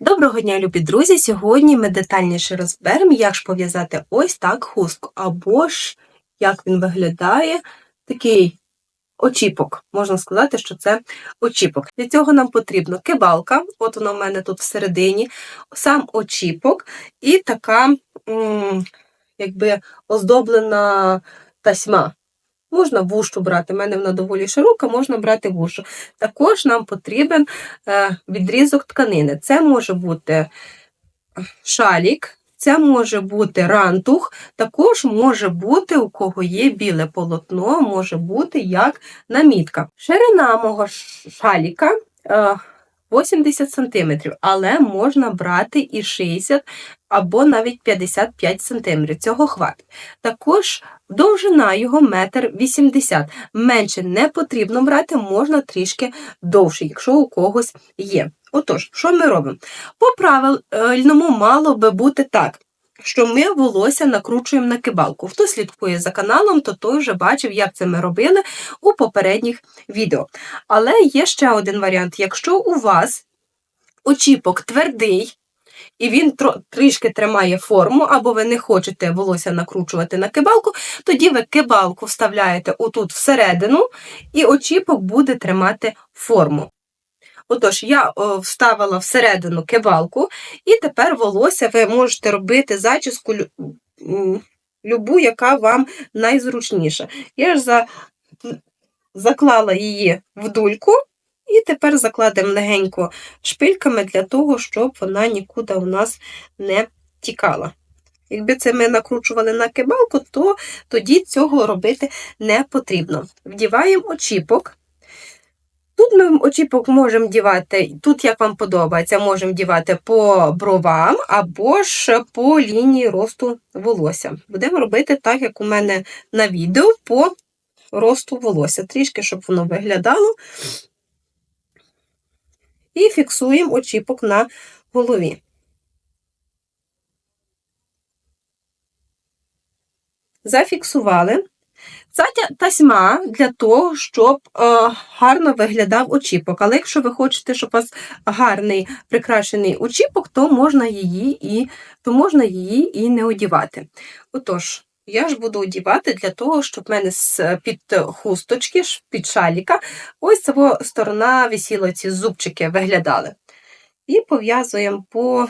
Доброго дня, любі друзі! Сьогодні ми детальніше розберемо, як ж пов'язати ось так хустку, або ж як він виглядає, такий очіпок. Можна сказати, що це очіпок. Для цього нам потрібна кибалка, от вона в мене тут всередині, сам очіпок і така, якби оздоблена тасьма. Можна вущу брати, в мене вона доволі широка, можна брати вущу. Також нам потрібен е, відрізок тканини. Це може бути шалік, це може бути рантух, також може бути, у кого є біле полотно, може бути як намітка. Ширина мого шаліка е, 80 см, але можна брати і 60 або навіть 55 см. Цього хватить. Також довжина його 1,80 м. Менше не потрібно брати, можна трішки довше, якщо у когось є. Отож, що ми робимо? По правильному мало би бути так. Що ми волосся накручуємо на кибалку. Хто слідкує за каналом, то той вже бачив, як це ми робили у попередніх відео. Але є ще один варіант. Якщо у вас очіпок твердий, і він трішки тримає форму, або ви не хочете волосся накручувати на кибалку, тоді ви кибалку вставляєте отут всередину, і очіпок буде тримати форму. Отож, я вставила всередину кибалку, і тепер волосся ви можете робити зачіску любу, яка вам найзручніша. Я ж за... заклала її в дульку, і тепер закладемо легенько шпильками для того, щоб вона нікуди у нас не тікала. Якби це ми накручували на кибалку, то тоді цього робити не потрібно. Вдіваємо очіпок. Тут ми очіпок можемо дівати, тут, як вам подобається, можемо дівати по бровам або ж по лінії росту волосся. Будемо робити так, як у мене на відео, по росту волосся. Трішки, щоб воно виглядало. І фіксуємо очіпок на голові. Зафіксували. Ця тасьма для того, щоб е, гарно виглядав очіпок. Але якщо ви хочете, щоб у вас гарний прикрашений очіпок, то можна її і, то можна її і не одівати. Отож, я ж буду одівати для того, щоб в мене з під хусточки, під шаліка, ось цього сторона висіла, ці зубчики виглядали. І пов'язуємо по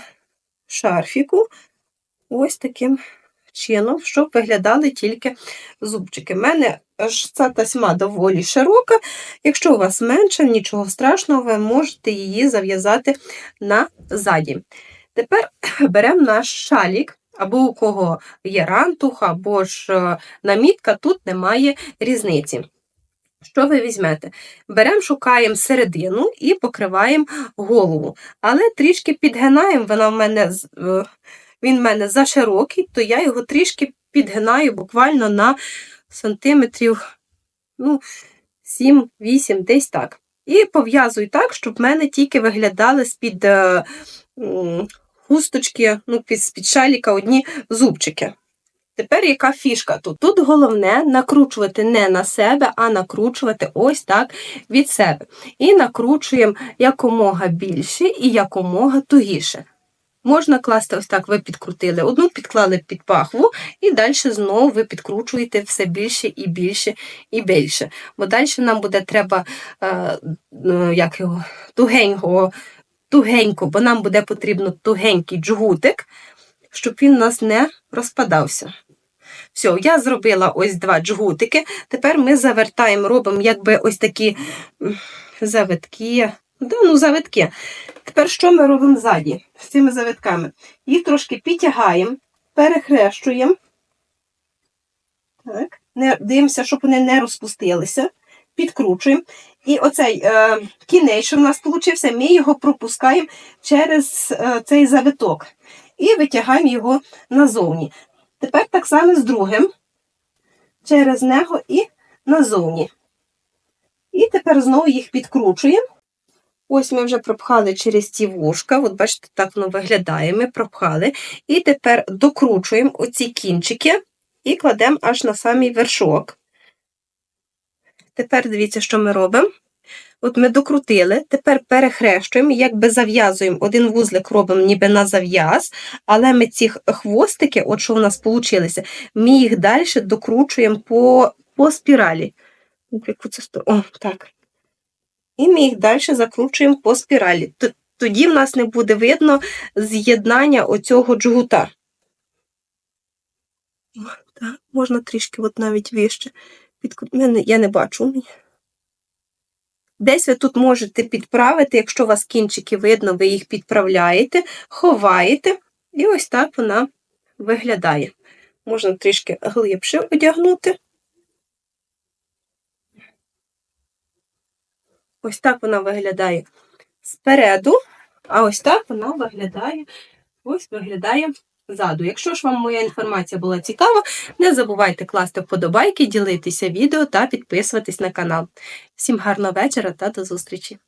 шарфіку ось таким чином, щоб виглядали тільки зубчики. У мене ж ця тасьма доволі широка. Якщо у вас менше, нічого страшного, ви можете її зав'язати назаді. Тепер беремо наш шалік, або у кого є рантух, або ж е, намітка, тут немає різниці. Що ви візьмете? Беремо, шукаємо середину і покриваємо голову. Але трішки підгинаємо, вона в мене, е, він в мене заширокий, то я його трішки підгинаю буквально на сантиметрів ну, 7-8, десь так. І пов'язую так, щоб в мене тільки виглядали з-під е, хусточки, ну, з-під шаліка одні зубчики. Тепер яка фішка тут? Тут головне накручувати не на себе, а накручувати ось так від себе. І накручуємо якомога більше і якомога тугіше. Можна класти ось так, ви підкрутили одну, підклали під пахву, і далі знову ви підкручуєте все більше і більше і більше. Бо далі нам буде треба е, ну, як його, тугенького, тугенько, бо нам буде потрібно тугенький джгутик, щоб він у нас не розпадався. Все, я зробила ось два джгутики. Тепер ми завертаємо, робимо якби ось такі завитки. Да, ну, завитки. Тепер що ми робимо ззаді з цими завитками? Їх трошки підтягаємо, перехрещуємо. Так. Не, дивимося, щоб вони не розпустилися. Підкручуємо. І оцей е, кінець, що в нас вийшов, ми його пропускаємо через е, цей завиток. І витягаємо його назовні. Тепер так само з другим, через нього і назовні. І тепер знову їх підкручуємо. Ось ми вже пропхали через ці вушка, от бачите, так воно виглядає, ми пропхали. І тепер докручуємо оці кінчики і кладемо аж на самий вершок. Тепер дивіться, що ми робимо. От ми докрутили, тепер перехрещуємо, якби зав'язуємо один вузлик, робимо ніби на зав'яз, але ми ці хвостики, от що в нас получилися, ми їх далі докручуємо по, по спіралі. О, так. І ми їх далі закручуємо по спіралі. Тоді в нас не буде видно з'єднання оцього джгута. Так, можна трішки от навіть вище. Я не бачу. Десь ви тут можете підправити, якщо у вас кінчики видно, ви їх підправляєте, ховаєте, і ось так вона виглядає. Можна трішки глибше одягнути. Ось так вона виглядає спереду, а ось так вона виглядає, ось виглядає ззаду. Якщо ж вам моя інформація була цікава, не забувайте класти вподобайки, ділитися відео та підписуватись на канал. Всім гарного вечора та до зустрічі!